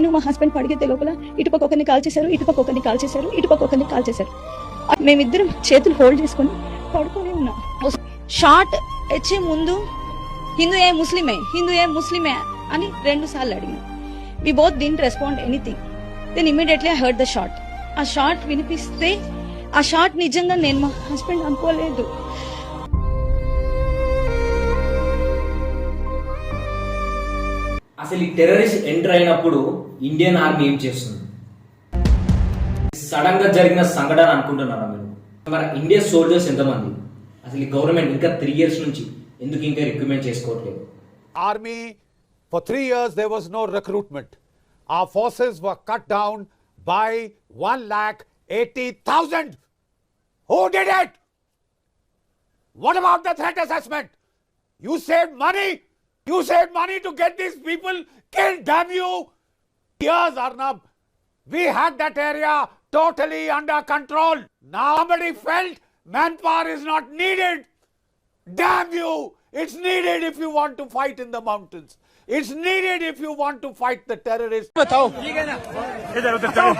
నేను మా హస్బెండ్ పడిగితే లోపల ఇటుపక్క ఒకరిని కాల్ చేశారు ఇటుపక్క ఒకరిని కాల్ చేశారు ఇటుపక్క ఒకరిని కాల్ చేశారు. మేమిద్దరం చేతులు హోల్డ్ చేసుకొని పడుకొని ఉన్నాం. షార్ట్ వచ్చే ముందు హిందూ ఏ ముస్లిమే హిందూ ఏ ముస్లిమే అని రెండు సార్లు అడిగాను. We both didn't respond anything then immediately I heard the shot ఆ షార్ట్ వినిపిస్తే ఆ షార్ట్ నిజంగా నేను మా హస్బెండ్ అనుకోలేదు. అసలు ఈ టెర్రరిస్ట్ ఎంటర్ అయినప్పుడు ఇండియన్ ఆర్మీ ఏం చేస్తుంది సడన్గా జరిగిన సంఘటన అనుకుంటున్నారా మీరు మరి ఇండియా సోల్జర్స్ ఎంతమంది అసలు ఈ గవర్నమెంట్ ఇంకా త్రీ ఇయర్స్ నుంచి ఎందుకు ఇంకా రిక్రూట్మెంట్ చేసుకోవట్లేదు army, for three years there was no recruitment. Our forces were cut down by one lakh eighty thousand. Who did it? What about the threat assessment? You saved money. You saved money to get these people killed, damn you. Years, Arnab. We had that area totally under control. Now somebody felt manpower is not needed. Damn you! It's needed if you want to fight in the mountains. It's needed if you want to fight the terrorists. इधर उधर चलो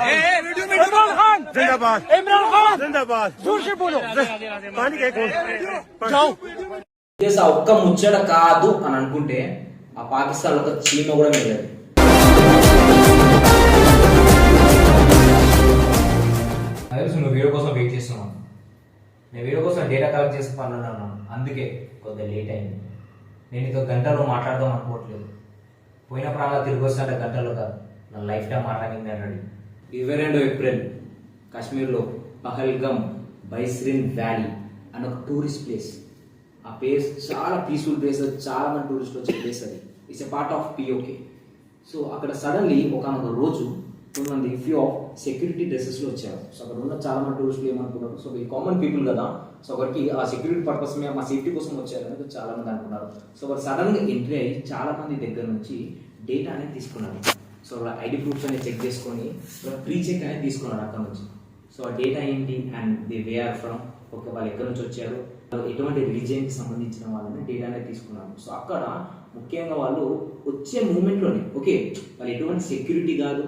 इमरान खान जिंदाबाद इमरान खान जिंदाबाद जोर से बोलो पानी के कौन जाओ ఇదే ఆ ఒక్క ముచ్చట కాదు అని అనుకుంటే ఆ పాకిస్తాన్ ఒక చీమ కూడా మిగలదు నాకు తెలుసు నువ్వు వీడియో కోసం వెయిట్ చేస్తున్నాను నేను వీడియో కోసం డేటా కలెక్ట్ చేసే పనులు అన్నాను అందుకే కొద్దిగా లేట్ అయింది. నేను ఇంకో గంటలో మాట్లాడదాం అనుకోవట్లేదు. పోయిన ప్రాణాలు తిరిగి వస్తుంటే గంటలో కాదు. నా లైఫ్ టైం మాట్లాడింది అన్నాడు ఇరవై రెండు ఏప్రిల్ కాశ్మీర్లో పహల్గమ్ బైస్రిన్ వ్యాలీ అని ఒక టూరిస్ట్ ప్లేస్. ఆ ప్లేస్ చాలా పీస్ఫుల్ ప్లేస్ చాలా మంది టూరిస్టులు వచ్చే ప్లేస్ అది. It's a part of POK so అక్కడ సడన్లీ ఒక రోజు కొంతమంది ఫ్యూ ఆఫ్ సెక్యూరిటీ డ్రెస్సెస్లో వచ్చారు. సో అక్కడ ఉన్న చాలా మంది టూరిస్టులు ఏమనుకున్నారు? సో ఈ కామన్ పీపుల్ కదా సో ఒకరికి ఆ సెక్యూరిటీ పర్పస్ మీద మా సేఫ్టీ కోసం వచ్చారు అనేది చాలా మంది అనుకున్నారు. సో వారు సడన్గా ఎంట్రీ అయ్యి చాలా మంది దగ్గర నుంచి డేటా అనేది తీసుకున్నారు. సో వాళ్ళ ఐడి ప్రూఫ్స్ అనేది చెక్ చేసుకొని ప్రీ చెక్ అనేది తీసుకున్నారు అక్కడ నుంచి. సో ఆ డేటా ఏంటి and the way are from ఒక వాళ్ళు ఎక్కడి నుంచి వచ్చారు? ఎటువంటి రిలీజియన్కి సంబంధించిన వాళ్ళని డేటా అనేది తీసుకున్నారు సో అక్కడ ముఖ్యంగా వాళ్ళు వచ్చే మూమెంట్లోనే ఓకే వాళ్ళు ఎటువంటి సెక్యూరిటీ కాదు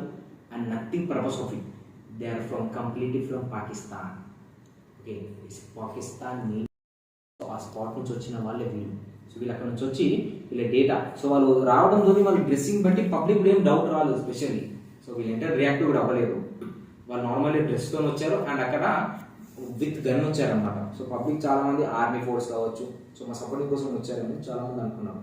and nothing purpose of it they are from completely from Pakistan okay it's Pakistan main ఆ స్పాట్ నుంచి వచ్చిన వాళ్ళే వీళ్ళు. సో వీళ్ళు అక్కడ నుంచి వచ్చి వీళ్ళ డేటా సో వాళ్ళు రావడంతో వాళ్ళ డ్రెస్సింగ్ బట్టి పబ్లిక్ ఏం డౌట్ రాలేదు స్పెషల్లీ సో వీళ్ళు ఎంటర్ రియాక్టివ్ కూడా అవ్వలేదు. వాళ్ళు నార్మల్లీ డ్రెస్తో వచ్చారు అండ్ అక్కడ విత్ గన్ వచ్చారనమాట సో పబ్లిక్ చాలా మంది ఆర్మీ ఫోర్స్ కావచ్చు సో మా సపోర్టింగ్ కోసం వచ్చారని చాలా మంది అనుకున్నారు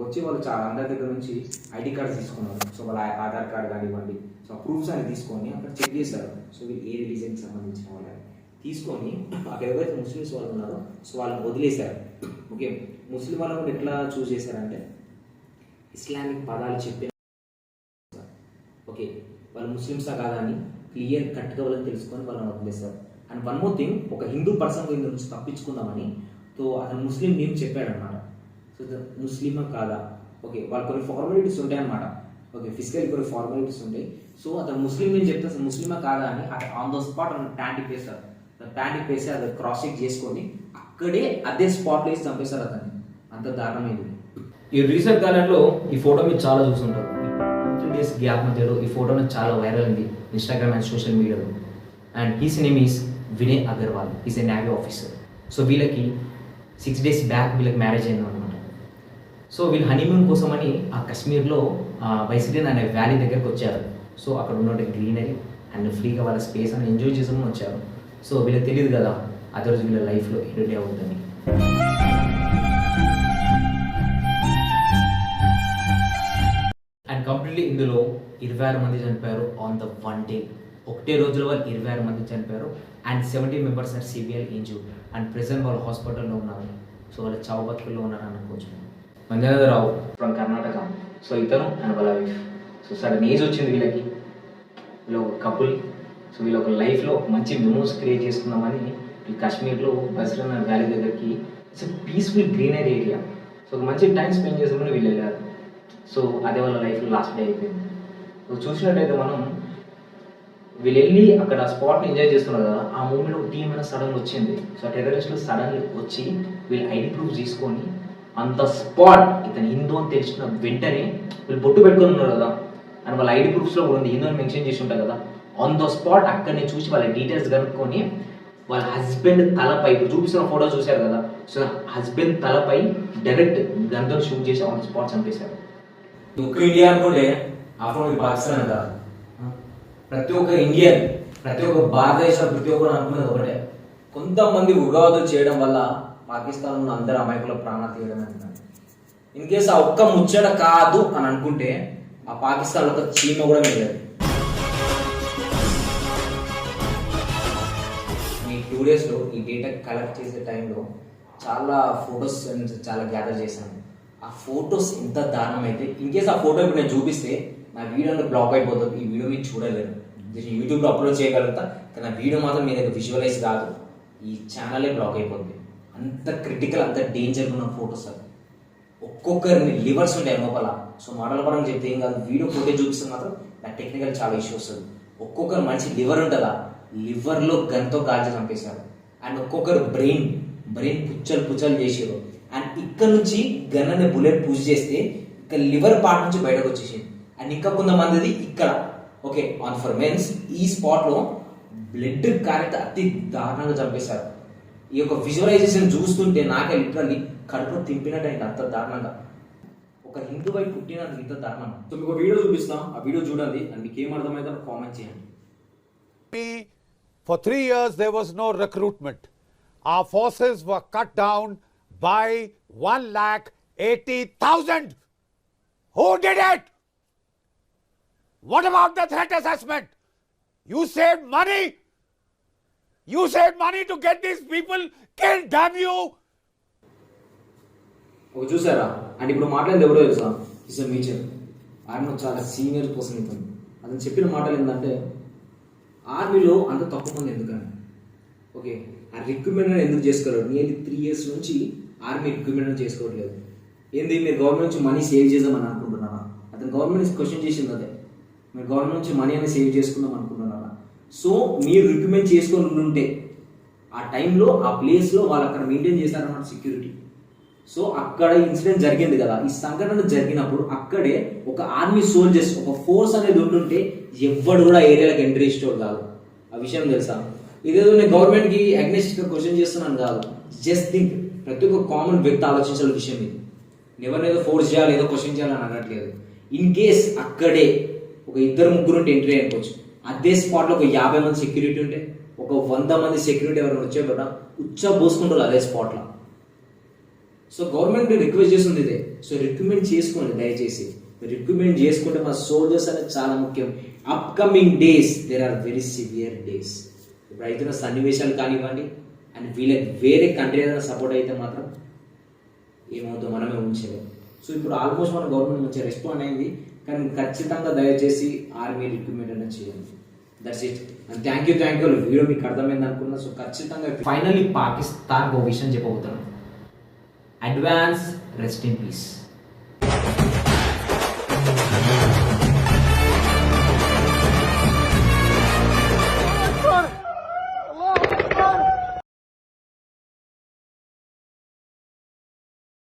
వచ్చి వాళ్ళు చాలా అందరి దగ్గర నుంచి ఐడి కార్డ్స్ తీసుకున్నారు. సో వాళ్ళ ఆధార్ కార్డ్ కానివ్వండి సో ప్రూఫ్స్ అని తీసుకొని అక్కడ చెక్ చేశారు. సో వీళ్ళు ఏ రిలీజన్కి సంబంధించిన వాళ్ళని తీసుకొని అక్కడ ఎవరైతే ముస్లిమ్స్ వాళ్ళు ఉన్నారో సో వాళ్ళని వదిలేశారు. ఓకే ముస్లిం వాళ్ళని కూడా ఎట్లా చూస్ చేశారంటే ఇస్లామిక్ పదాలు చెప్పిన ఓకే వాళ్ళు ముస్లిమ్సా కాదా అని క్లియర్ కట్గా వాళ్ళని తెలుసుకొని వాళ్ళని వదిలేశారు. అండ్ వన్ మోర్ థింగ్ ఒక హిందూ పర్సన్ ఇందు నుంచి తప్పించుకుందామని సో అతను ముస్లిం నేమ్ చెప్పాడనమాట సో ఇతను ముస్లిమా కాదా? ఓకే వాళ్ళు కొన్ని ఫార్మాలిటీస్ ఉంటాయి అనమాట ఓకే ఫిజికల్ కొన్ని ఫార్మాలిటీస్ ఉంటాయి. సో అతను ముస్లిం నేను చెప్తే అసలు ముస్లిమా కాదా అని ఆన్ ద స్పాట్ అతను ప్యాంట్ వేస్తారు ప్యాంట్ వేసి అది క్రాస్ చెక్ చేసుకొని అక్కడే అదే స్పాట్లో వేసి చంపేశారు అతన్ని. అంత దారుణమైంది. ఈ రీసెంట్ కాలంలో ఈ ఫోటో మీరు చాలా చూస్తుంటారు. డేస్ గ్యాప్ మధ్యలో ఈ ఫోటో చాలా వైరల్ అయింది ఇన్స్టాగ్రామ్ అండ్ సోషల్ మీడియాలో and his name is Vinay Agarwal is a navy officer so వీళ్ళకి సిక్స్ డేస్ బ్యాక్ వీళ్ళకి మ్యారేజ్ అయింది అనమాట సో వీళ్ళు హనీమూన్ కోసమని ఆ కశ్మీర్లో వైసిడియన్ అనే వ్యాలీ దగ్గరకు వచ్చారు. సో అక్కడ ఉన్న గ్రీనరీ అండ్ ఫ్రీగా వాళ్ళ స్పేస్ అని ఎంజాయ్ చేసుకుని వచ్చారు. సో వీళ్ళకి తెలియదు కదా అదే రోజు వీళ్ళ లైఫ్లో ఎడిటే అవుతుందని అండ్ కంప్లీట్లీ ఇందులో ఇరవై ఆరు మంది చనిపోయారు ఆన్ ద వన్ డే ఒకటే రోజులో వాళ్ళు ఇరవై ఆరు మంది చనిపోయారు. And seventy members are severe injure and present వాళ్ళు హాస్పిటల్లో ఉన్నారు. సో వాళ్ళ చావు బతుకుల్లో ఉన్నారు అనుకోవచ్చు మంజనాథ రావు ఫ్రమ్ కర్ణాటక సో ఇతను అండ్ వాళ్ళ వైఫ్ సో సడన్ ఏజ్ వచ్చింది వీళ్ళకి. వీళ్ళు ఒక కపుల్ సో వీళ్ళు ఒక లైఫ్లో మంచి మెమోస్ క్రియేట్ చేసుకుందామని ఈ కాశ్మీర్లో బస్రన్ వ్యాలీ దగ్గరికి it's peaceful greenery area so ఒక మంచి టైం స్పెండ్ చేసుకుని వీళ్ళు వెళ్ళారు. సో అదే వాళ్ళ లైఫ్లో లాస్ట్ డే అయిపోయింది. సో చూసినట్టయితే మనం వీళ్ళు వెళ్ళి అక్కడ స్పాట్ని ఎంజాయ్ చేస్తున్నారు కదా ఆ మూమెంట్లో ఒక టీం అయినా సడన్ వచ్చింది. సో టెర్రరిస్టులు సడన్ వచ్చి వీళ్ళు ఐడి ప్రూఫ్ తీసుకొని అంత స్పాట్ ఇతను హిందూ అని తెలిసిన వెంటనే వీళ్ళు బొట్టు పెట్టుకొని ఉన్నారు కదా అండ్ వాళ్ళ ఐడి ప్రూఫ్స్లో కూడా ఉంది హిందూ అని మెన్షన్ చేసి ఉంటారు కదా. ఆన్ ద స్పాట్ అక్కడనే చూసి వాళ్ళ డీటెయిల్స్ కనుక్కొని వాళ్ళ హస్బెండ్ తలపై ఇప్పుడు చూపిస్తున్న ఫోటో చూశారు కదా సో హస్బెండ్ తలపై డైరెక్ట్ గన్తో షూట్ చేసి ఆన్ స్పాట్ చంపేశారు. ఇండియా అనుకుంటే అప్పుడు ఇది పాకిస్తాన్ కాదు. ప్రతి ఒక్క ఇండియన్ ప్రతి ఒక్క భారతదేశ ప్రతి ఒక్కరు అనుకునేది ఒకటే. కొంతమంది ఉగాదులు చేయడం వల్ల పాకిస్తాన్ ఉన్న అందరు అమాయకుల ప్రాణాలు తీయడం అంటున్నారు ఇన్ కేసు ఆ ఒక్క ముచ్చట కాదు అని అనుకుంటే ఆ పాకిస్తాన్ ఒక చీమ కూడా మిగలదు. ఈ టూ డేస్లో ఈ డేటా కలెక్ట్ చేసే టైంలో చాలా ఫొటోస్ చాలా గ్యాదర్ చేశాను. ఆ ఫొటోస్ ఎంత దారుణం అయితే ఇన్ కేస్ ఆ ఫోటో ఇప్పుడు నేను చూపిస్తే నా వీడియోలో బ్లాక్ అయిపోతుంది. ఈ వీడియో మీరు చూడలేరు. దీన్ని యూట్యూబ్లో అప్లోడ్ చేయగలుగుతా కానీ ఆ వీడియో మాత్రం మీ దగ్గర విజువలైజ్ కాదు. ఈ ఛానలే బ్లాక్ అయిపోతుంది అంత క్రిటికల్ అంత డేంజర్ ఉన్న ఫొటోస్ అవి. ఒక్కొక్కరిని లివర్స్ ఉంటాయి లోపల. సో మోడల్ పరంగా చెప్తే ఏం కాదు వీడియో ఫోటేజ్ చూపిస్తే మాత్రం నాకు టెక్నికల్ చాలా ఇష్యూ వస్తుంది. ఒక్కొక్కరు మనిషి లివర్ ఉంటుందా? లివర్లో గన్తో కాల్చి చంపేశారు. అండ్ ఒక్కొక్కరు బ్రెయిన్ బ్రెయిన్ పుచ్చలు పుచ్చలు చేసారు. అండ్ ఇక్కడ నుంచి గన్ అనే బుల్లెట్ పూజ చేస్తే ఇక్కడ లివర్ పార్ట్ నుంచి బయటకు వచ్చేసింది. అండ్ ఇంకా కొంతమందిది ఇక్కడ. ఓకే ఆన్ ఫర్ మెన్స్ ఈ స్పాట్లో బ్లడ్ కారితే అతి దారుణంగా చంపేశారు ఈ యొక్క విజువలైజేషన్ చూస్తుంటే నాకే లిటరల్లీ కడుపు తింపినట్టు అయింది అంత దారుణంగా ఒక హిందువై పుట్టినందుకు ఇంత దారుణం సో మీకు వీడియో చూపిస్తాం ఆ వీడియో చూడండి అండ్ మీకు ఏం అర్థమైందో కామెంట్ చేయండి For three years, there was no recruitment. Our forces were cut down by one lakh eighty thousand. Who did it? What about the threat assessment? You saved money. You saved money to get these people killed, damn you! ఒక చూసారా? And ఇప్పుడు మాట్లాడింది ఎవరో తెలుసా? Is a మేచర్ ఆయన చాలా senior person ఇతను. అతను చెప్పిన మాటలు ఏంటంటే ఆర్మీలో అంత తక్కువ మంది ఎందుకని? ఓకే ఆ రిక్రూట్మెంట్ ఎందుకు చేసుకోలేదు నేను త్రీ ఇయర్స్ నుంచి ఆర్మీ రిక్రూట్మెంట్ చేసుకోవట్లేదు. ఏంది మీరు గవర్నమెంట్ నుంచి మనీ సేవ్ చేద్దామని అనుకుంటున్నారా? అతను గవర్నమెంట్ క్వశ్చన్ చేసింది అదే. మీరు గవర్నమెంట్ నుంచి మనీ అనేది సేవ్ చేసుకుందాం అనుకుంటున్నారా సో మీరు రికమెండ్ చేసుకొని ఉంటే ఆ టైంలో ఆ ప్లేస్లో వాళ్ళు అక్కడ మెయింటైన్ చేశారన్నమాట సెక్యూరిటీ. సో అక్కడ ఇన్సిడెంట్ జరిగింది కదా. ఈ సంఘటన జరిగినప్పుడు అక్కడే ఒక ఆర్మీ సోల్జర్స్ ఒక ఫోర్స్ అనేది ఉంటుంటే ఎవ్వడు కూడా ఏరియాలకు ఎంట్రీ ఇచ్చేవాడు కాదు. ఆ విషయం తెలుసా? ఇదేదో నేను గవర్నమెంట్కి అగ్నెస్ట్గా క్వశ్చన్ చేస్తున్నాను కాదు. జస్ట్ థింక్ ప్రతి ఒక్క కామన్ వ్యక్తి ఆలోచించాల విషయం ఇది. ఎవరినేదో ఫోర్స్ చేయాలి ఏదో క్వశ్చన్ చేయాలని అనట్లేదు. ఇన్ కేస్ అక్కడే ఒక ఇద్దరు ముగ్గురు ఉంటే ఎంట్రీ అయిపోవచ్చు. అదే స్పాట్లో ఒక యాభై మంది సెక్యూరిటీ ఉంటే ఒక వంద మంది సెక్యూరిటీ ఎవరైనా వచ్చే కూడా ఉచ్చ పోసుకుంటారు అదే స్పాట్లో సో గవర్నమెంట్ రిక్వెస్ట్ చేస్తుంది ఇదే. సో రిక్రూట్మెంట్ చేసుకోండి దయచేసి. రిక్రూట్మెంట్ చేసుకుంటే మా సోల్జర్స్ అనేది చాలా ముఖ్యం. Upcoming days there are very severe days ఇప్పుడు అవుతున్న సన్నివేశాలు కానివ్వండి అండ్ వీళ్ళకి వేరే కంట్రీ ఏదైనా సపోర్ట్ అయితే మాత్రం ఏమవుతుందో మనమే ఉంచలేము సో ఇప్పుడు ఆల్మోస్ట్ మన గవర్నమెంట్ మంచిగా రెస్పాండ్ అయింది. కానీ ఖచ్చితంగా దయచేసి ఆర్మీ రిక్రూట్మెంట్ అనేది చేయండి. That's it and thank you thank you video మీకు అర్థమైంది అనుకున్నా సో ఖచ్చితంగా ఫైనల్లీ పాకిస్తాన్ ఒక విషయం చెప్పబోతున్నాను. Advance rest in piece